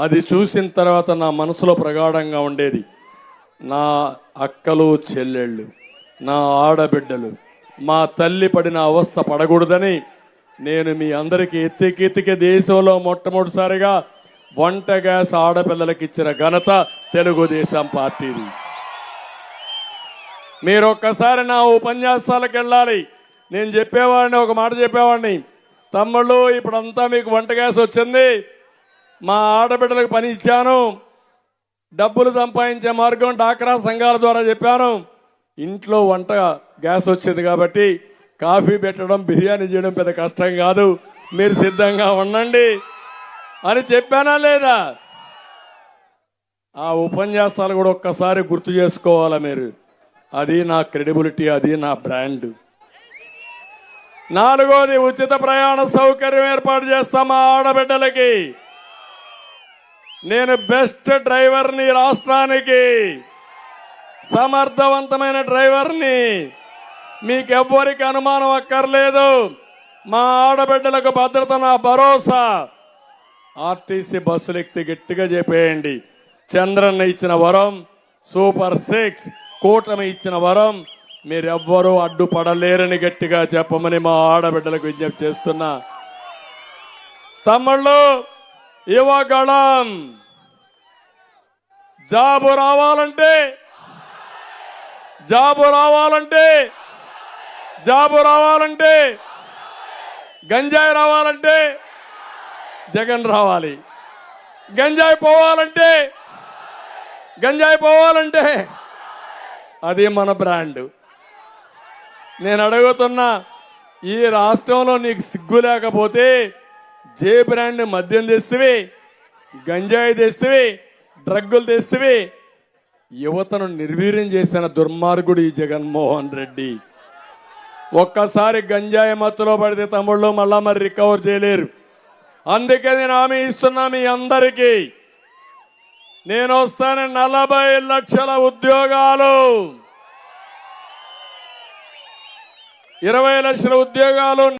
అది చూసిన తర్వాత నా మనసులో ప్రగాఢంగా ఉండేది. నా అక్కలు చెల్లెళ్ళు నా ఆడబిడ్డలు మా తల్లి పడిన అవస్థ పడకూడదని నేను మీ అందరికీ ఎత్తికెత్తికే దేశంలో మొట్టమొదటిసారిగా వంట గ్యాస్ ఆడపిల్లలకి ఇచ్చిన ఘనత తెలుగుదేశం పార్టీది. మీరు ఒక్కసారి నా ఉపన్యాసాలకు వెళ్ళాలి. నేను చెప్పేవాడిని ఒక మాట చెప్పేవాడిని. తమ్ముళ్ళు ఇప్పుడంతా మీకు వంట గ్యాస్ వచ్చింది. మా ఆడబిడ్డలకు పని ఇచ్చాను. డబ్బులు సంపాదించే మార్గం డాక్రా సంఘాల ద్వారా చెప్పాను. ఇంట్లో వంట గ్యాస్ వచ్చింది కాబట్టి కాఫీ పెట్టడం బిర్యానీ చేయడం పెద్ద కష్టం కాదు. మీరు సిద్ధంగా ఉండండి అని చెప్పానా లేదా? ఆ ఉపన్యాసాలు కూడా ఒక్కసారి గుర్తు చేసుకోవాలా మీరు? అది నా క్రెడిబిలిటీ అది నా బ్రాండ్. నాలుగోది ఉచిత ప్రయాణ సౌకర్యం ఏర్పాటు చేస్తాం మా ఆడబిడ్డలకి. నేను బెస్ట్ డ్రైవర్ని రాష్ట్రానికి సమర్థవంతమైన డ్రైవర్ని మీకెవ్వరికి అనుమానం అక్కర్లేదు. మా ఆడబిడ్డలకు భద్రత నా భరోసా. ఆర్టీసీ బస్సులు ఎక్కి గట్టిగా చెప్పేయండి. చంద్రన్న ఇచ్చిన వరం సూపర్ సిక్స్ కూటమి ఇచ్చిన వరం మీరెవ్వరూ అడ్డుపడలేరని గట్టిగా చెప్పమని మా ఆడబిడ్డలకు విజ్ఞప్తి చేస్తున్నా. తమ్ముళ్ళు యువగళం జాబు రావాలంటే జాబు రావాలంటే జాబు రావాలంటే గంజాయి రావాలంటే జగన్ రావాలి. గంజాయి పోవాలంటే గంజాయి పోవాలంటే అది మన బ్రాండ్. నేను అడుగుతున్నా ఈ రాష్ట్రంలో నీకు సిగ్గు లేకపోతే జే బ్రాండ్ మద్యం తెస్తువి గంజాయి తెస్తువి డ్రగ్గులు తెస్తువి. యువతను నిర్వీర్యం చేసిన దుర్మార్గుడు ఈ జగన్మోహన్ రెడ్డి. ఒక్కసారి గంజాయి మత్తులో పడితే తమ్ముళ్ళు మళ్ళా మరి రికవర్ చేయలేరు. అందుకే నేను హామీ ఇస్తున్నా మీ అందరికీ. నేను వస్తాను నలభై లక్షల ఉద్యోగాలు. ఇరవై లక్షల ఉద్యోగాలు